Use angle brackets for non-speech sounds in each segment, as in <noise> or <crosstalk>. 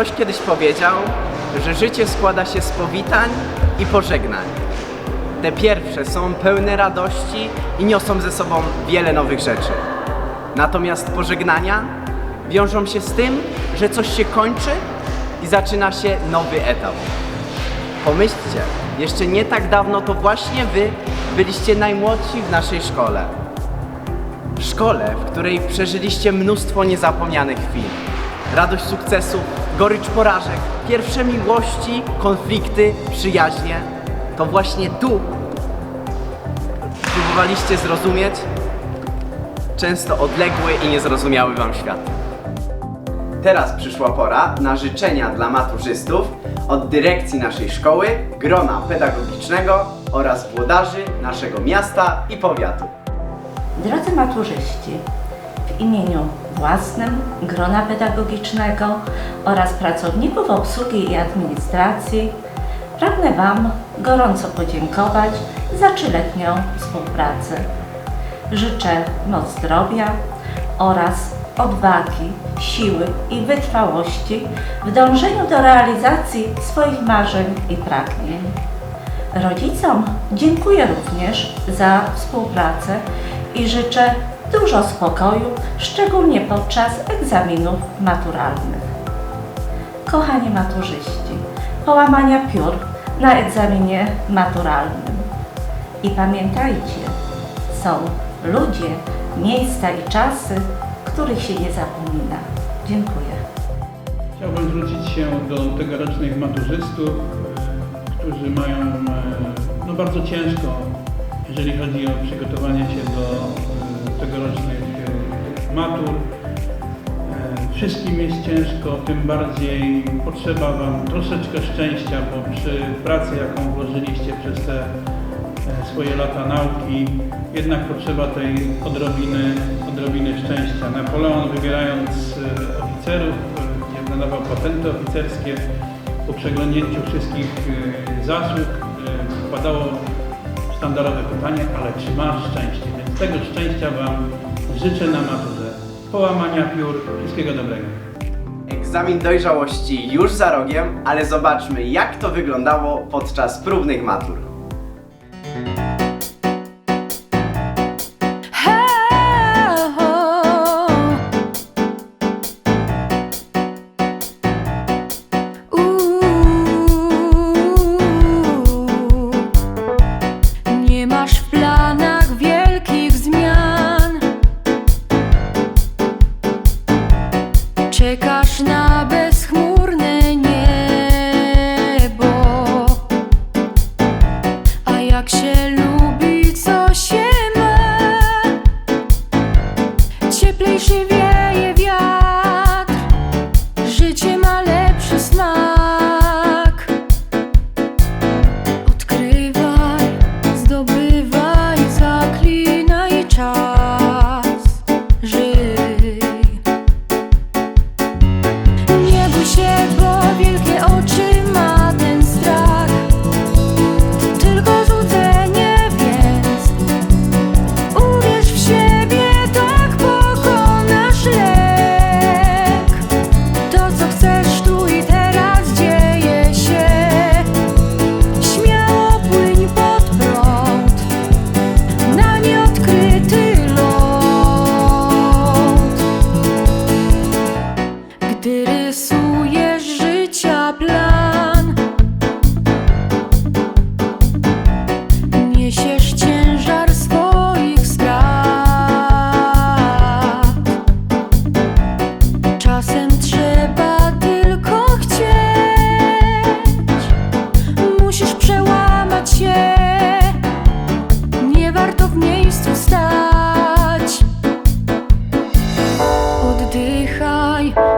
Ktoś kiedyś powiedział, że życie składa się z powitań i pożegnań. Te pierwsze są pełne radości i niosą ze sobą wiele nowych rzeczy. Natomiast pożegnania wiążą się z tym, że coś się kończy i zaczyna się nowy etap. Pomyślcie, jeszcze nie tak dawno to właśnie wy byliście najmłodsi w naszej szkole. W szkole, w której przeżyliście mnóstwo niezapomnianych chwil. Radość sukcesów, gorycz porażek, pierwsze miłości, konflikty, przyjaźnie. To właśnie tu próbowaliście zrozumieć często odległy i niezrozumiały wam świat. Teraz przyszła pora na życzenia dla maturzystów od dyrekcji naszej szkoły, grona pedagogicznego oraz włodarzy naszego miasta i powiatu. Drodzy maturzyści, w imieniu własnym, grona pedagogicznego oraz pracowników obsługi i administracji pragnę Wam gorąco podziękować za trzyletnią współpracę. Życzę moc zdrowia oraz odwagi, siły i wytrwałości w dążeniu do realizacji swoich marzeń i pragnień. Rodzicom dziękuję również za współpracę i życzę dużo spokoju, szczególnie podczas egzaminów maturalnych. Kochani maturzyści, połamania piór na egzaminie maturalnym. I pamiętajcie, są ludzie, miejsca i czasy, których się nie zapomina. Dziękuję. Chciałbym zwrócić się do tegorocznych maturzystów, którzy mają e, no, bardzo ciężko, jeżeli chodzi o przygotowanie się do e, tegorocznych e, matur. E, Wszystkim jest ciężko, tym bardziej potrzeba Wam troszeczkę szczęścia, bo przy pracy, jaką włożyliście przez te e, swoje lata nauki, jednak potrzeba tej odrobiny, odrobiny szczęścia. Napoleon wybierając oficerów, e, gdzie nadawał patenty oficerskie, po przeglądnięciu wszystkich zasług e, wkładało sztandarowe pytanie, ale czy masz szczęście? Tego szczęścia Wam życzę na maturze. Połamania piór, wszystkiego dobrego. Egzamin dojrzałości już za rogiem, ale zobaczmy jak to wyglądało podczas próbnych matur.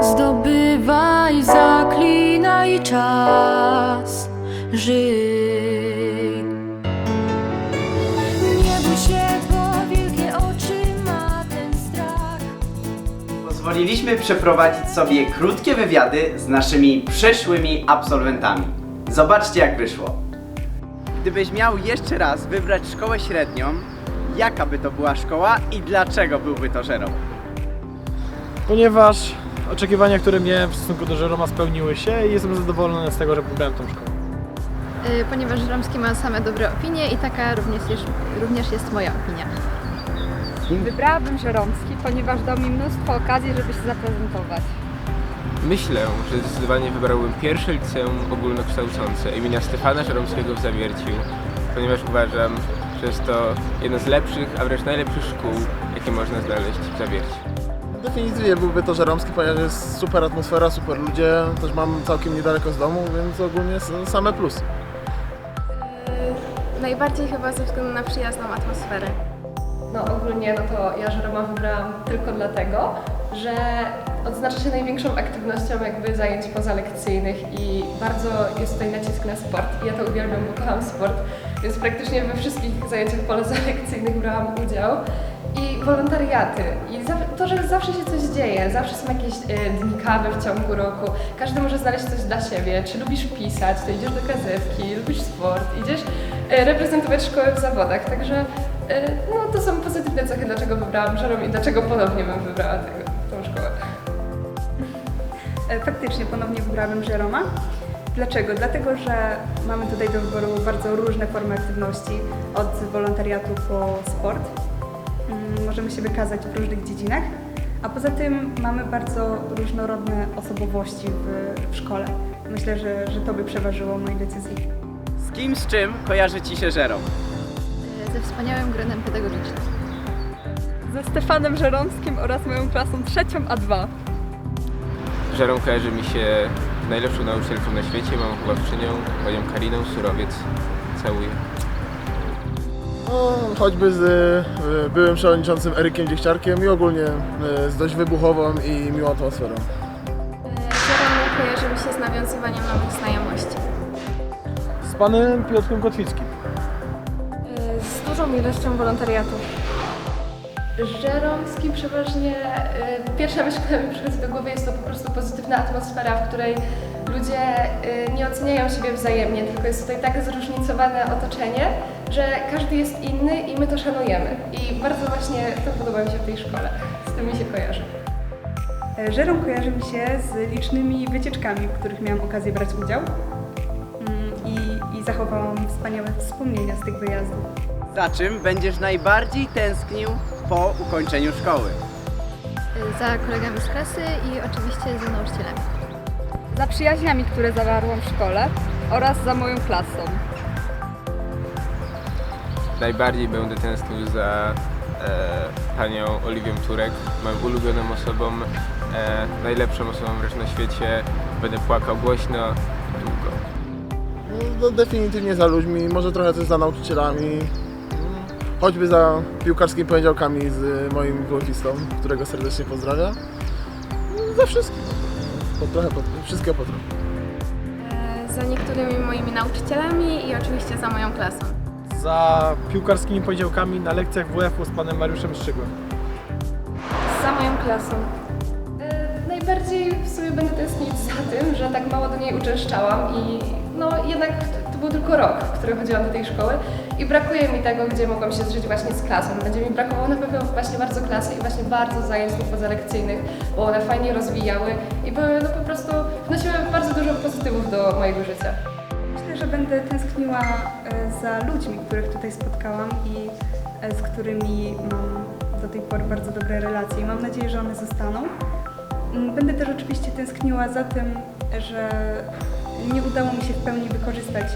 Zdobywaj, zaklinaj czas. Żyj. Nie bój się, bo wielkie oczy ma ten strach. Pozwoliliśmy przeprowadzić sobie krótkie wywiady z naszymi przyszłymi absolwentami. Zobaczcie jak wyszło. Gdybyś miał jeszcze raz wybrać szkołę średnią, jaka by to była szkoła i dlaczego byłby to żerom? Ponieważ oczekiwania, które miałem w stosunku do Żeroma spełniły się i jestem zadowolony z tego, że wybrałem tą szkołę. Y, ponieważ Żeromski ma same dobre opinie i taka również jest, również jest moja opinia. Wybrałabym Żeromski, ponieważ dał mi mnóstwo okazji, żeby się zaprezentować. Myślę, że zdecydowanie wybrałbym pierwsze liceum ogólnokształcące imienia Stefana Żeromskiego w Zawierciu, ponieważ uważam, że jest to jedna z lepszych, a wręcz najlepszych szkół, jakie można znaleźć w Zawierciu. Definitywnie byłby to Żeromski, ponieważ jest super atmosfera, super ludzie, też mam całkiem niedaleko z domu, więc ogólnie same plusy. Najbardziej chyba ze względu na przyjazną atmosferę. No ogólnie no to ja Żeroma wybrałam tylko dlatego, że odznacza się największą aktywnością jakby zajęć pozalekcyjnych i bardzo jest tutaj nacisk na sport. I ja to uwielbiam, bo kocham sport, więc praktycznie we wszystkich zajęciach pozalekcyjnych brałam udział. I wolontariaty. I to, że zawsze się coś dzieje, zawsze są jakieś e, dni kawy w ciągu roku. Każdy może znaleźć coś dla siebie. Czy lubisz pisać, to idziesz do gazetki, lubisz sport, idziesz e, reprezentować szkołę w zawodach. Także e, no, to są pozytywne cechy, dlaczego wybrałam Żerom i dlaczego ponownie bym wybrała tego, tą szkołę. Faktycznie ponownie wybrałabym Żeroma. Dlaczego? Dlatego, że mamy tutaj do wyboru bardzo różne formy aktywności, od wolontariatu po sport. Możemy się wykazać w różnych dziedzinach, a poza tym mamy bardzo różnorodne osobowości w, w szkole. Myślę, że, że to by przeważyło w mojej decyzji. Z kim, z czym kojarzy Ci się Żerom? Y, ze wspaniałym gronem pedagogicznym. Ze Stefanem Żeromskim oraz moją klasą trzecią A2. Żerom kojarzy mi się najlepszą nauczycielką na świecie, mam wychowawczynią, panią Kariną Surowiec. Całuję. No, choćby z y, byłym przewodniczącym Erykiem Dziechciarkiem i ogólnie y, z dość wybuchową i miłą atmosferą. Żerom kojarzy mi się z nawiązywaniem nowych znajomości. Z panem Piotrem Kotwickim. Z dużą ilością wolontariatu. Żeromski przeważnie, y, pierwsza myśl, która mi przychodzi do głowy jest to po prostu pozytywna atmosfera, w której ludzie y, nie oceniają siebie wzajemnie, tylko jest tutaj tak zróżnicowane otoczenie, że każdy jest inny i my to szanujemy. I bardzo właśnie to podoba mi się w tej szkole, z tym mi się kojarzy. E, Żerom kojarzy mi się z licznymi wycieczkami, w których miałam okazję brać udział Mm, i, i zachowałam wspaniałe wspomnienia z tych wyjazdów. Za czym będziesz najbardziej tęsknił po ukończeniu szkoły? Y, za kolegami z klasy i oczywiście za nauczycielami. Za przyjaźniami, które zawarłam w szkole oraz za moją klasą. Najbardziej będę tęsknił za e, panią Oliwią Turek, moją ulubioną osobą, e, najlepszą osobą wręcz na świecie. Będę płakał głośno i długo. No, no, definitywnie za ludźmi, może trochę też za nauczycielami, choćby za piłkarskimi poniedziałkami z moim WF-istą, którego serdecznie pozdrawiam. No, Za wszystkim. Po trochę, po, wszystkiego po trochę. Za niektórymi moimi nauczycielami i oczywiście za moją klasą. Za piłkarskimi poniedziałkami na lekcjach WF-u z panem Mariuszem Strzygłem. Za moją klasą. E, Najbardziej w sobie będę tęsknić za tym, że tak mało do niej uczęszczałam i no jednak to był tylko rok, w który chodziłam do tej szkoły i brakuje mi tego, gdzie mogłam się zżyć właśnie z klasą. Będzie mi brakowało na pewno właśnie bardzo klasy i właśnie bardzo zajęć pozalekcyjnych, bo one fajnie rozwijały i były no po prostu, wnosiły bardzo dużo pozytywów do mojego życia. Że będę tęskniła e, za ludźmi, których tutaj spotkałam i e, z którymi mam do tej pory bardzo dobre relacje i mam nadzieję, że one zostaną. Mm, Będę też oczywiście tęskniła za tym, że nie udało mi się w pełni wykorzystać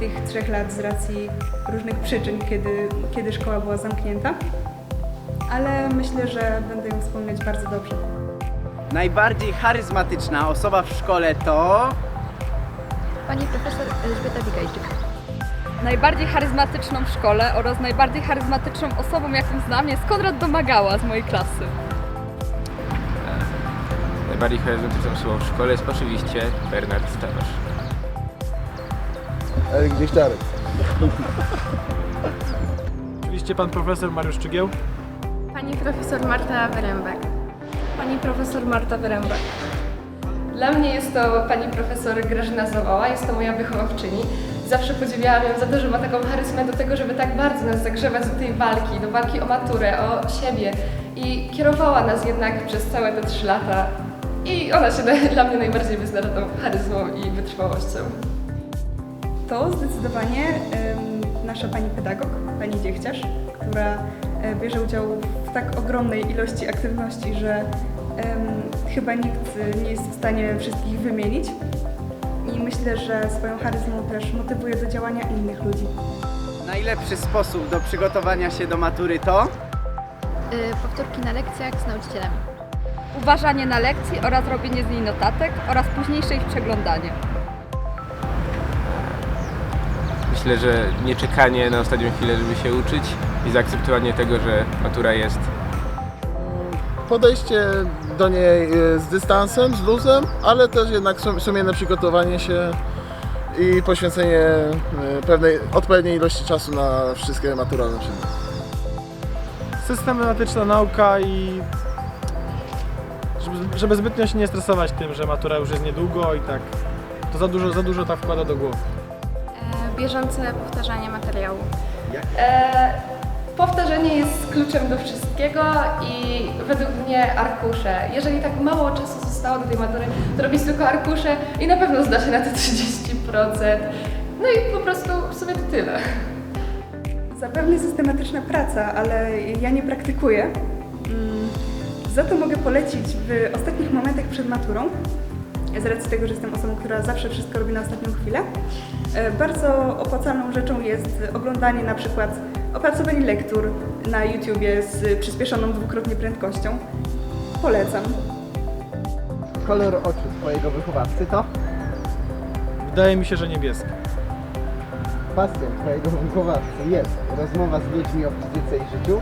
tych trzech lat z racji różnych przyczyn, kiedy, kiedy szkoła była zamknięta, ale myślę, że będę ją wspominać bardzo dobrze. Najbardziej charyzmatyczna osoba w szkole to... Pani profesor Elżbieta Bigajczyk. Najbardziej charyzmatyczną w szkole oraz najbardziej charyzmatyczną osobą, jaką znam, jest Konrad Domagała z mojej klasy. Najbardziej charyzmatyczną osobą w szkole jest oczywiście Bernard Stawarz. Eryk Dziechciarek. Oczywiście pan profesor Mariusz Czygieł. Pani profesor Marta Wyrębek. Pani profesor Marta Wyrębak. Dla mnie jest to pani profesor Grażyna Zawała, jest to moja wychowawczyni. Zawsze podziwiałam ją za to, że ma taką charyzmę do tego, żeby tak bardzo nas zagrzewać do tej walki, do walki o maturę, o siebie. I kierowała nas jednak przez całe te trzy lata I ona się <laughs> dla mnie najbardziej wyznacza tą charyzmą i wytrwałością. To zdecydowanie em, nasza pani pedagog, pani Dziechciarz, która e, bierze udział w tak ogromnej ilości aktywności, że em, chyba nikt e, nie jest w stanie wszystkich wymienić. I myślę, że swoją charyzmą też motywuje do działania innych ludzi. Najlepszy sposób do przygotowania się do matury to Y, powtórki na lekcjach z nauczycielami. uważanie na lekcji oraz robienie z niej notatek oraz późniejsze ich przeglądanie. Myślę, że nie czekanie na ostatnią chwilę, żeby się uczyć i zaakceptowanie tego, że matura jest. Podejście do niej e, z dystansem, z luzem, ale też jednak sum- sumienne przygotowanie się i poświęcenie e, pewnej odpowiedniej ilości czasu na wszystkie maturalne przedmioty. Systematyczna nauka i żeby, żeby zbytnio się nie stresować tym, że matura już jest niedługo i tak to za dużo, za dużo tak wkłada do głowy. bieżące powtarzanie materiału. E, powtarzanie jest kluczem do wszystkiego i według mnie arkusze. Jeżeli tak mało czasu zostało do tej matury, to robić tylko arkusze i na pewno zda się na te <laughs> 30%. No i po prostu w sumie to tyle. Zapewne systematyczna praca, ale ja nie praktykuję. Mm, Za to mogę polecić w ostatnich momentach przed maturą, z racji tego, że jestem osobą, która zawsze wszystko robi na ostatnią chwilę. e, Bardzo opłacalną rzeczą jest oglądanie na przykład opracowań lektur na YouTubie z przyspieszoną dwukrotnie prędkością. Polecam. kolor oczu twojego wychowawcy to Wydaje mi się, że niebieski. Pasją Twojego wychowawcy jest rozmowa z ludźmi o fizyce i życiu,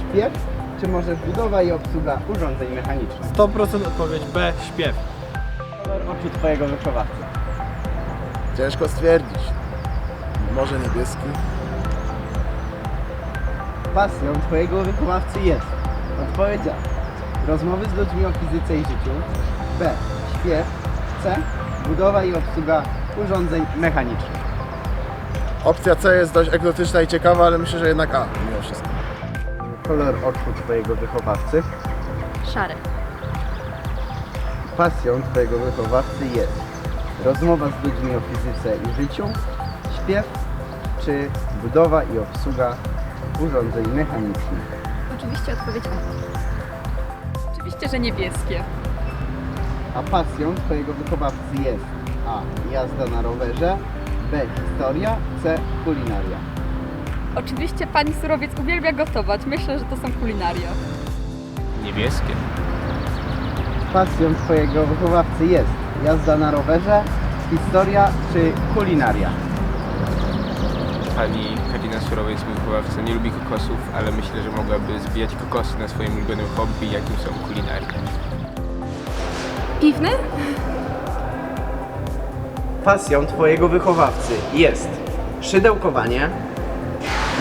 śpiew, czy może budowa i obsługa urządzeń mechanicznych? 100% odpowiedź B, śpiew. kolor oczu twojego wychowawcy. Ciężko stwierdzić. Może niebieski. Pasją Twojego wychowawcy jest odpowiedź A. Rozmowy z ludźmi o fizyce i życiu, B. Śpiew, C. Budowa i obsługa urządzeń mechanicznych. Opcja C jest dość egzotyczna i ciekawa, ale myślę, że jednak A mimo wszystko. Kolor oczu Twojego wychowawcy. Szary. Pasją Twojego wychowawcy jest rozmowa z ludźmi o fizyce i życiu, śpiew, czy budowa i obsługa urządzeń mechanicznych. Oczywiście odpowiedź A. Oczywiście, że niebieskie. A pasją Twojego wychowawcy jest A. Jazda na rowerze, B. Historia, C. Kulinaria. Oczywiście pani Surowiec uwielbia gotować. Myślę, że to są kulinaria. Niebieskie. Pasją Twojego wychowawcy jest jazda na rowerze, historia czy kulinaria. Pani Karina Surowiec, mój wychowawca, nie lubi kokosów, ale myślę, że mogłaby zbijać kokosy na swoim ulubionym hobby, jakim są kulinaria. Piwny? Pasją twojego wychowawcy jest szydełkowanie,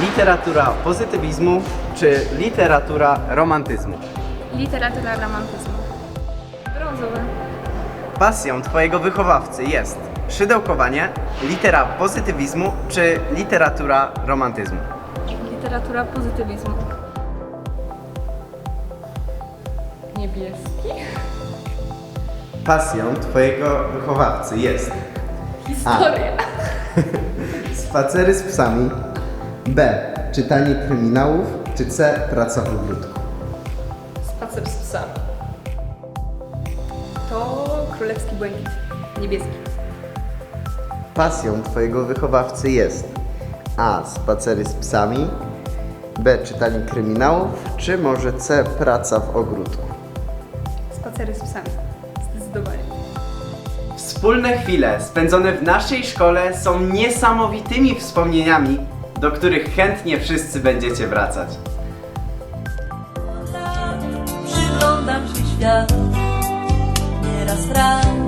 literatura pozytywizmu czy literatura romantyzmu. Literatura romantyzmu. Brązowy. Pasją twojego wychowawcy jest szydełkowanie, litera pozytywizmu czy literatura romantyzmu. Literatura pozytywizmu. Niebieski. Pasją twojego wychowawcy jest Historia. spacery z psami, B. czytanie kryminałów czy C. praca w ogródku. Spacer z psami. To królewski błękit. Niebieski. Pasją twojego wychowawcy jest A. Spacery z psami B. Czytanie kryminałów czy może C. Praca w ogródku Spacery z psami. Zdecydowanie. Wspólne chwile spędzone w naszej szkole są niesamowitymi wspomnieniami, do których chętnie wszyscy będziecie wracać. Przyglądam się światu Nieraz rano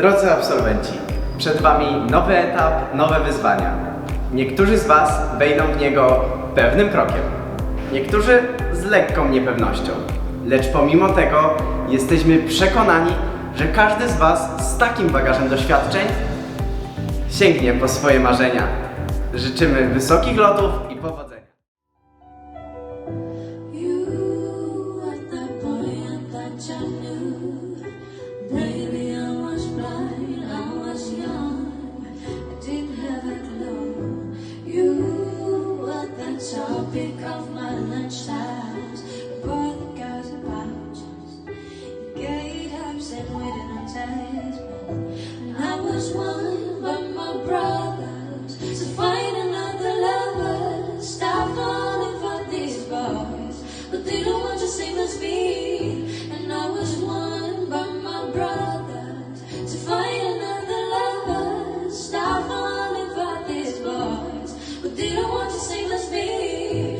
Drodzy absolwenci, przed Wami nowy etap, nowe wyzwania. Niektórzy z Was wejdą w niego pewnym krokiem, niektórzy z lekką niepewnością. Lecz pomimo tego jesteśmy przekonani, że każdy z Was z takim bagażem doświadczeń sięgnie po swoje marzenia. Życzymy wysokich lotów i powodzenia. you.